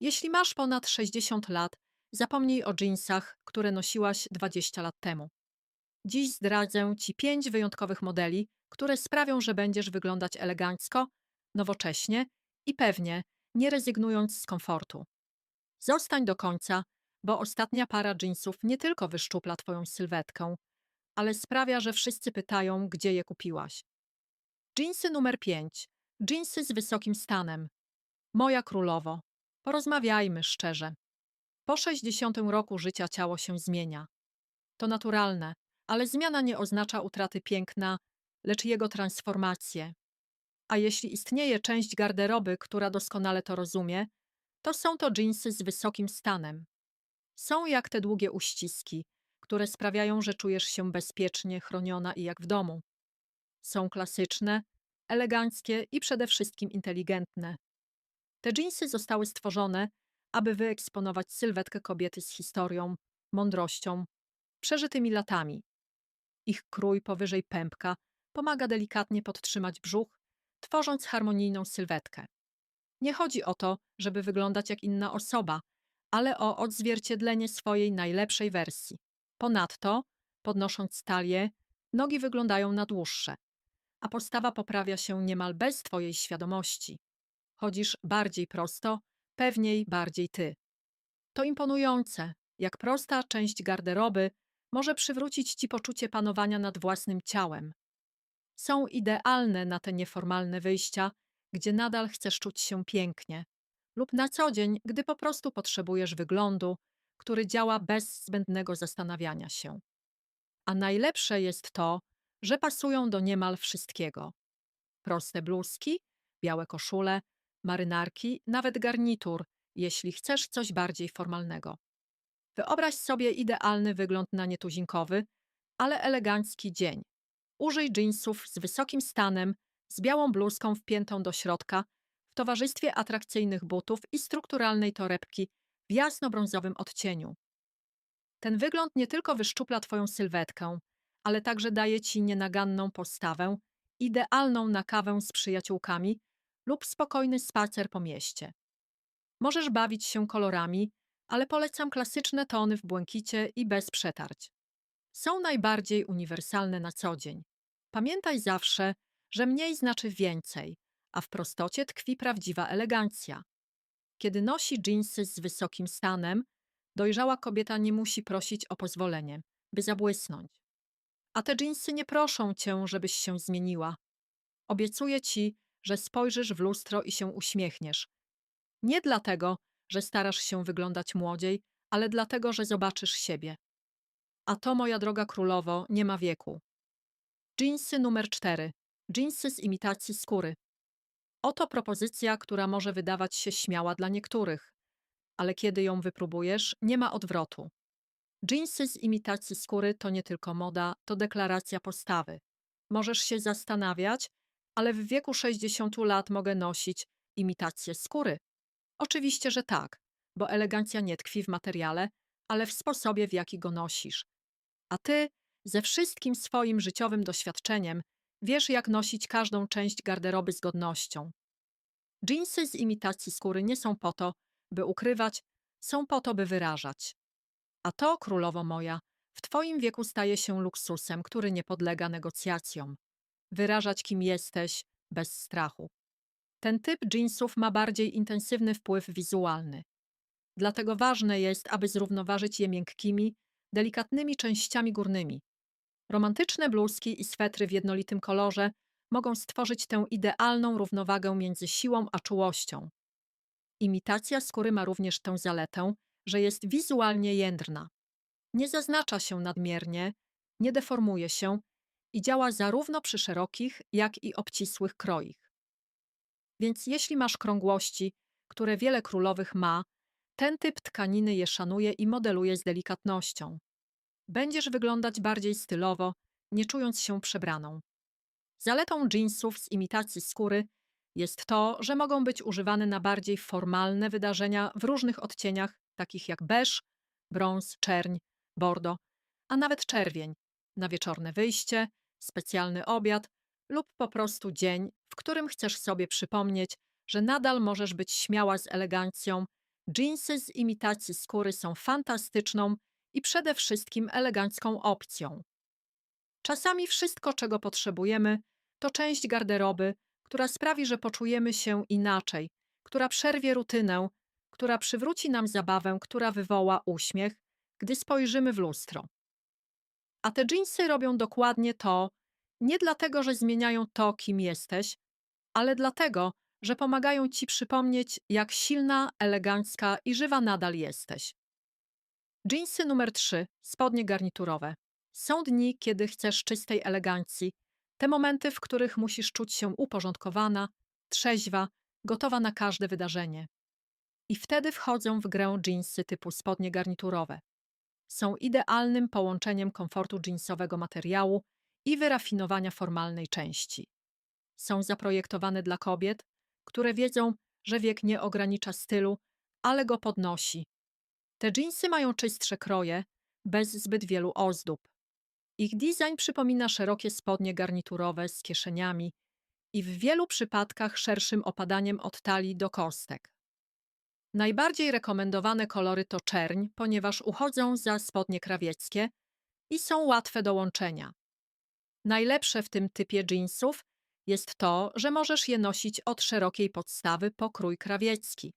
Jeśli masz ponad 60 lat, zapomnij o dżinsach, które nosiłaś 20 lat temu. Dziś zdradzę Ci pięć wyjątkowych modeli, które sprawią, że będziesz wyglądać elegancko, nowocześnie i pewnie, nie rezygnując z komfortu. Zostań do końca, bo ostatnia para dżinsów nie tylko wyszczupla Twoją sylwetkę, ale sprawia, że wszyscy pytają, gdzie je kupiłaś. Dżinsy numer 5. Dżinsy z wysokim stanem. Moja królowo, porozmawiajmy szczerze. Po 60 roku życia ciało się zmienia. To naturalne, ale zmiana nie oznacza utraty piękna, lecz jego transformację. A jeśli istnieje część garderoby, która doskonale to rozumie, to są to dżinsy z wysokim stanem. Są jak te długie uściski, które sprawiają, że czujesz się bezpiecznie, chroniona i jak w domu. Są klasyczne, eleganckie i przede wszystkim inteligentne. Te dżinsy zostały stworzone, aby wyeksponować sylwetkę kobiety z historią, mądrością, przeżytymi latami. Ich krój powyżej pępka pomaga delikatnie podtrzymać brzuch, tworząc harmonijną sylwetkę. Nie chodzi o to, żeby wyglądać jak inna osoba, ale o odzwierciedlenie swojej najlepszej wersji. Ponadto, podnosząc talię, nogi wyglądają na dłuższe, a postawa poprawia się niemal bez Twojej świadomości. Chodzisz bardziej prosto, pewniej bardziej ty. To imponujące, jak prosta część garderoby może przywrócić Ci poczucie panowania nad własnym ciałem. Są idealne na te nieformalne wyjścia, gdzie nadal chcesz czuć się pięknie, lub na co dzień, gdy po prostu potrzebujesz wyglądu, który działa bez zbędnego zastanawiania się. A najlepsze jest to, że pasują do niemal wszystkiego. Proste bluzki, białe koszule, marynarki, nawet garnitur, jeśli chcesz coś bardziej formalnego. Wyobraź sobie idealny wygląd na nietuzinkowy, ale elegancki dzień. Użyj jeansów z wysokim stanem, z białą bluzką wpiętą do środka, w towarzystwie atrakcyjnych butów i strukturalnej torebki w jasno-brązowym odcieniu. Ten wygląd nie tylko wyszczupla Twoją sylwetkę, ale także daje Ci nienaganną postawę, idealną na kawę z przyjaciółkami lub spokojny spacer po mieście. Możesz bawić się kolorami, ale polecam klasyczne tony w błękicie i bez przetarć. Są najbardziej uniwersalne na co dzień. Pamiętaj zawsze, że mniej znaczy więcej, a w prostocie tkwi prawdziwa elegancja. Kiedy nosi dżinsy z wysokim stanem, dojrzała kobieta nie musi prosić o pozwolenie, by zabłysnąć. A te dżinsy nie proszą cię, żebyś się zmieniła. Obiecuję ci, że spojrzysz w lustro i się uśmiechniesz. Nie dlatego, że starasz się wyglądać młodziej, ale dlatego, że zobaczysz siebie. A to, moja droga królowo, nie ma wieku. Jeansy numer 4. Jeansy z imitacji skóry. Oto propozycja, która może wydawać się śmiała dla niektórych, ale kiedy ją wypróbujesz, nie ma odwrotu. Jeansy z imitacji skóry to nie tylko moda, to deklaracja postawy. Możesz się zastanawiać, ale w wieku 60 lat mogę nosić imitację skóry. Oczywiście, że tak, bo elegancja nie tkwi w materiale, ale w sposobie, w jaki go nosisz. A ty, ze wszystkim swoim życiowym doświadczeniem, wiesz, jak nosić każdą część garderoby z godnością. Dżinsy z imitacji skóry nie są po to, by ukrywać, są po to, by wyrażać. A to, królowo moja, w twoim wieku staje się luksusem, który nie podlega negocjacjom wyrażać, kim jesteś, bez strachu. Ten typ jeansów ma bardziej intensywny wpływ wizualny. Dlatego ważne jest, aby zrównoważyć je miękkimi, delikatnymi częściami górnymi. Romantyczne bluzki i swetry w jednolitym kolorze mogą stworzyć tę idealną równowagę między siłą a czułością. Imitacja skóry ma również tę zaletę, że jest wizualnie jędrna. Nie zaznacza się nadmiernie, nie deformuje się i działa zarówno przy szerokich, jak i obcisłych kroich. Więc jeśli masz krągłości, które wiele królowych ma, ten typ tkaniny je szanuje i modeluje z delikatnością. Będziesz wyglądać bardziej stylowo, nie czując się przebraną. Zaletą jeansów z imitacji skóry jest to, że mogą być używane na bardziej formalne wydarzenia w różnych odcieniach, takich jak beż, brąz, czerń, bordo, a nawet czerwień, na wieczorne wyjście, specjalny obiad lub po prostu dzień, w którym chcesz sobie przypomnieć, że nadal możesz być śmiała z elegancją, Jeansy z imitacji skóry są fantastyczną i przede wszystkim elegancką opcją. Czasami wszystko, czego potrzebujemy, to część garderoby, która sprawi, że poczujemy się inaczej, która przerwie rutynę, która przywróci nam zabawę, która wywoła uśmiech, gdy spojrzymy w lustro. A te dżinsy robią dokładnie to, nie dlatego, że zmieniają to, kim jesteś, ale dlatego, że pomagają ci przypomnieć, jak silna, elegancka i żywa nadal jesteś. Dżinsy numer 3, spodnie garniturowe. Są dni, kiedy chcesz czystej elegancji, te momenty, w których musisz czuć się uporządkowana, trzeźwa, gotowa na każde wydarzenie. I wtedy wchodzą w grę dżinsy typu spodnie garniturowe. Są idealnym połączeniem komfortu dżinsowego materiału i wyrafinowania formalnej części. Są zaprojektowane dla kobiet, które wiedzą, że wiek nie ogranicza stylu, ale go podnosi. Te dżinsy mają czystsze kroje, bez zbyt wielu ozdób. Ich design przypomina szerokie spodnie garniturowe z kieszeniami i w wielu przypadkach szerszym opadaniem od talii do kostek. Najbardziej rekomendowane kolory to czerń, ponieważ uchodzą za spodnie krawieckie i są łatwe do łączenia. Najlepsze w tym typie jeansów jest to, że możesz je nosić od szerokiej podstawy po krój krawiecki.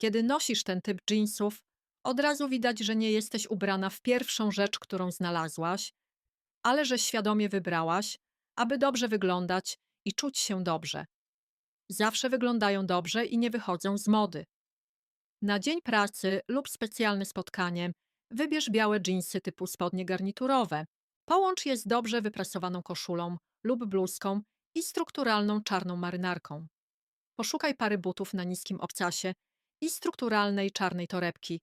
Kiedy nosisz ten typ jeansów, od razu widać, że nie jesteś ubrana w pierwszą rzecz, którą znalazłaś, ale że świadomie wybrałaś, aby dobrze wyglądać i czuć się dobrze. Zawsze wyglądają dobrze i nie wychodzą z mody. Na dzień pracy lub specjalne spotkanie wybierz białe dżinsy typu spodnie garniturowe. Połącz je z dobrze wyprasowaną koszulą lub bluzką i strukturalną czarną marynarką. Poszukaj pary butów na niskim obcasie i strukturalnej czarnej torebki.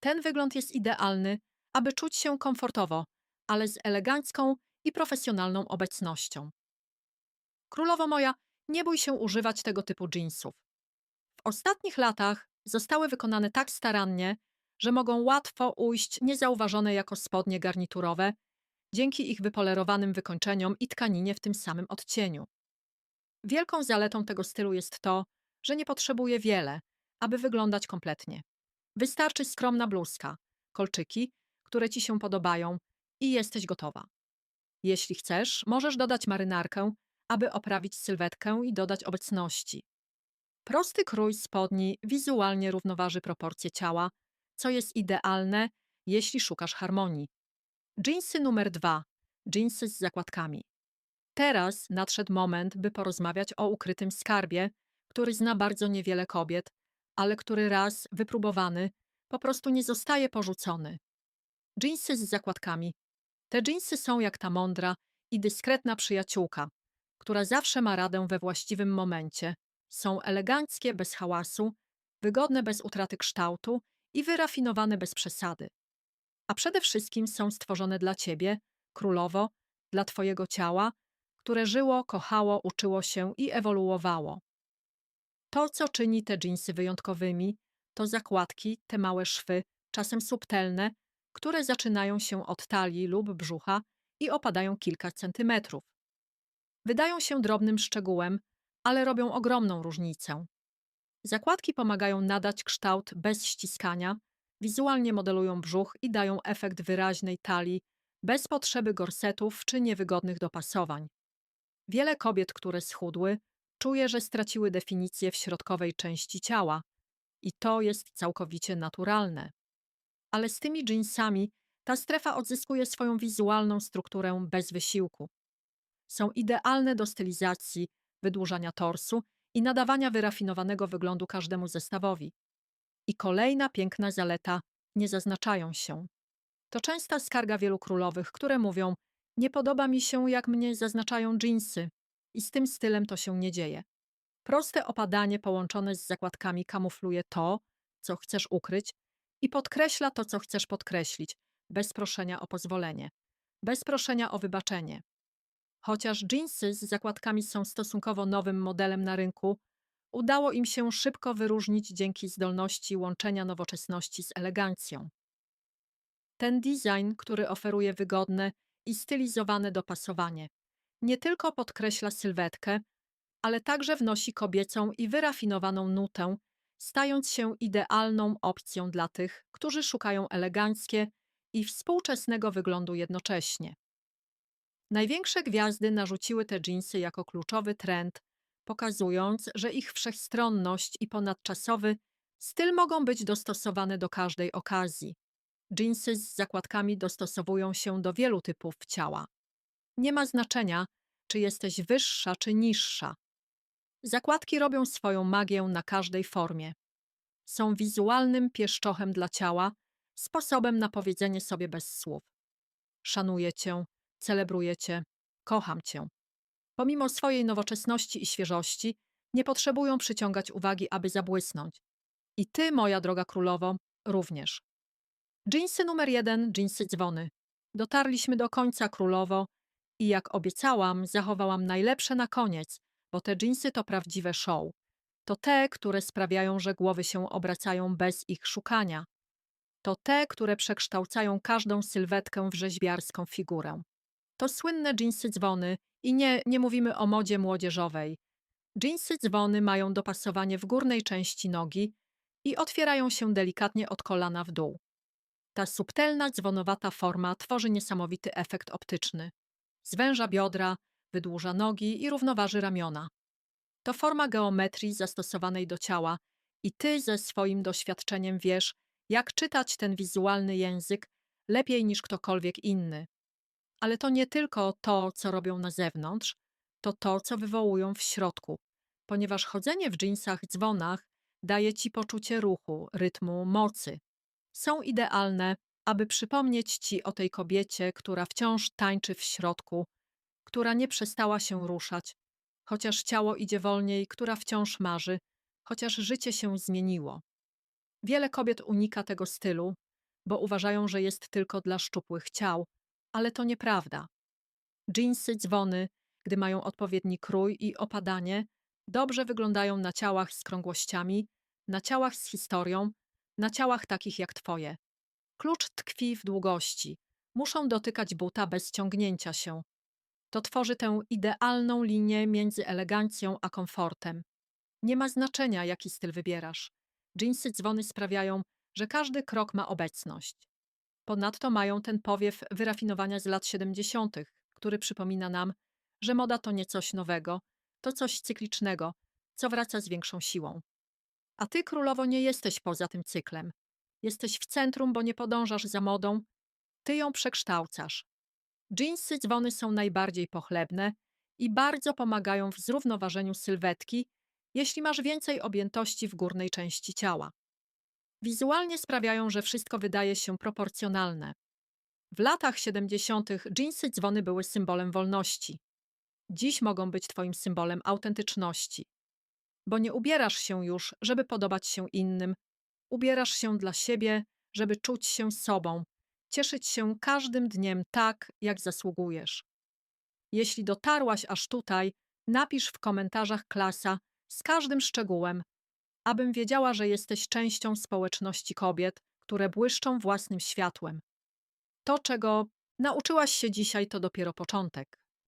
Ten wygląd jest idealny, aby czuć się komfortowo, ale z elegancką i profesjonalną obecnością. Królowo moja, nie bój się używać tego typu jeansów. W ostatnich latach zostały wykonane tak starannie, że mogą łatwo ujść niezauważone jako spodnie garniturowe dzięki ich wypolerowanym wykończeniom i tkaninie w tym samym odcieniu. Wielką zaletą tego stylu jest to, że nie potrzebuje wiele, aby wyglądać kompletnie. Wystarczy skromna bluzka, kolczyki, które ci się podobają i jesteś gotowa. Jeśli chcesz, możesz dodać marynarkę, aby oprawić sylwetkę i dodać obecności. Prosty krój spodni wizualnie równoważy proporcje ciała, co jest idealne, jeśli szukasz harmonii. Jeansy numer dwa. Jeansy z zakładkami. Teraz nadszedł moment, by porozmawiać o ukrytym skarbie, który zna bardzo niewiele kobiet, ale który raz wypróbowany po prostu nie zostaje porzucony. Jeansy z zakładkami. Te jeansy są jak ta mądra i dyskretna przyjaciółka, która zawsze ma radę we właściwym momencie. Są eleganckie bez hałasu, wygodne bez utraty kształtu i wyrafinowane bez przesady a przede wszystkim są stworzone dla ciebie, królowo, dla twojego ciała, które żyło, kochało, uczyło się i ewoluowało. To, co czyni te dżinsy wyjątkowymi, to zakładki, te małe szwy, czasem subtelne, które zaczynają się od talii lub brzucha i opadają kilka centymetrów. Wydają się drobnym szczegółem, ale robią ogromną różnicę. Zakładki pomagają nadać kształt bez ściskania, Wizualnie modelują brzuch i dają efekt wyraźnej talii, bez potrzeby gorsetów czy niewygodnych dopasowań. Wiele kobiet, które schudły, czuje, że straciły definicję w środkowej części ciała i to jest całkowicie naturalne. Ale z tymi jeansami ta strefa odzyskuje swoją wizualną strukturę bez wysiłku. Są idealne do stylizacji, wydłużania torsu i nadawania wyrafinowanego wyglądu każdemu zestawowi. I kolejna piękna zaleta nie zaznaczają się. To częsta skarga wielu królowych, które mówią: Nie podoba mi się, jak mnie zaznaczają dżinsy, i z tym stylem to się nie dzieje. Proste opadanie połączone z zakładkami kamufluje to, co chcesz ukryć, i podkreśla to, co chcesz podkreślić, bez proszenia o pozwolenie, bez proszenia o wybaczenie. Chociaż dżinsy z zakładkami są stosunkowo nowym modelem na rynku, udało im się szybko wyróżnić dzięki zdolności łączenia nowoczesności z elegancją. Ten design, który oferuje wygodne i stylizowane dopasowanie, nie tylko podkreśla sylwetkę, ale także wnosi kobiecą i wyrafinowaną nutę, stając się idealną opcją dla tych, którzy szukają eleganckie i współczesnego wyglądu jednocześnie. Największe gwiazdy narzuciły te dżinsy jako kluczowy trend, pokazując, że ich wszechstronność i ponadczasowy styl mogą być dostosowane do każdej okazji. Dżinsy z zakładkami dostosowują się do wielu typów ciała. Nie ma znaczenia, czy jesteś wyższa czy niższa. Zakładki robią swoją magię na każdej formie. Są wizualnym pieszczochem dla ciała, sposobem na powiedzenie sobie bez słów. Szanuję cię, celebruję cię, kocham cię. Pomimo swojej nowoczesności i świeżości, nie potrzebują przyciągać uwagi, aby zabłysnąć. I ty, moja droga królowo, również. Dżinsy numer jeden, dżinsy dzwony. Dotarliśmy do końca królowo i jak obiecałam, zachowałam najlepsze na koniec, bo te dżinsy to prawdziwe show. To te, które sprawiają, że głowy się obracają bez ich szukania. To te, które przekształcają każdą sylwetkę w rzeźbiarską figurę. To słynne dżinsy dzwony i nie, nie mówimy o modzie młodzieżowej. Dżinsy dzwony mają dopasowanie w górnej części nogi i otwierają się delikatnie od kolana w dół. Ta subtelna, dzwonowata forma tworzy niesamowity efekt optyczny. Zwęża biodra, wydłuża nogi i równoważy ramiona. To forma geometrii zastosowanej do ciała i ty ze swoim doświadczeniem wiesz, jak czytać ten wizualny język lepiej niż ktokolwiek inny. Ale to nie tylko to, co robią na zewnątrz, to to, co wywołują w środku, ponieważ chodzenie w dżinsach dzwonach daje ci poczucie ruchu, rytmu, mocy. Są idealne, aby przypomnieć ci o tej kobiecie, która wciąż tańczy w środku, która nie przestała się ruszać, chociaż ciało idzie wolniej, która wciąż marzy, chociaż życie się zmieniło. Wiele kobiet unika tego stylu, bo uważają, że jest tylko dla szczupłych ciał, ale to nieprawda. Dżinsy, dzwony, gdy mają odpowiedni krój i opadanie, dobrze wyglądają na ciałach z krągłościami, na ciałach z historią, na ciałach takich jak twoje. Klucz tkwi w długości. Muszą dotykać buta bez ciągnięcia się. To tworzy tę idealną linię między elegancją a komfortem. Nie ma znaczenia, jaki styl wybierasz. Dżinsy dzwony sprawiają, że każdy krok ma obecność. Ponadto mają ten powiew wyrafinowania z lat 70., który przypomina nam, że moda to nie coś nowego, to coś cyklicznego, co wraca z większą siłą. A ty, królowo, nie jesteś poza tym cyklem. Jesteś w centrum, bo nie podążasz za modą, ty ją przekształcasz. Dżinsy dzwony są najbardziej pochlebne i bardzo pomagają w zrównoważeniu sylwetki, jeśli masz więcej objętości w górnej części ciała. Wizualnie sprawiają, że wszystko wydaje się proporcjonalne. W latach 70. dżinsy dzwony były symbolem wolności. Dziś mogą być Twoim symbolem autentyczności. Bo nie ubierasz się już, żeby podobać się innym, ubierasz się dla siebie, żeby czuć się sobą, cieszyć się każdym dniem tak, jak zasługujesz. Jeśli dotarłaś aż tutaj, napisz w komentarzach klasa z każdym szczegółem, abym wiedziała, że jesteś częścią społeczności kobiet, które błyszczą własnym światłem. To, czego nauczyłaś się dzisiaj, to dopiero początek.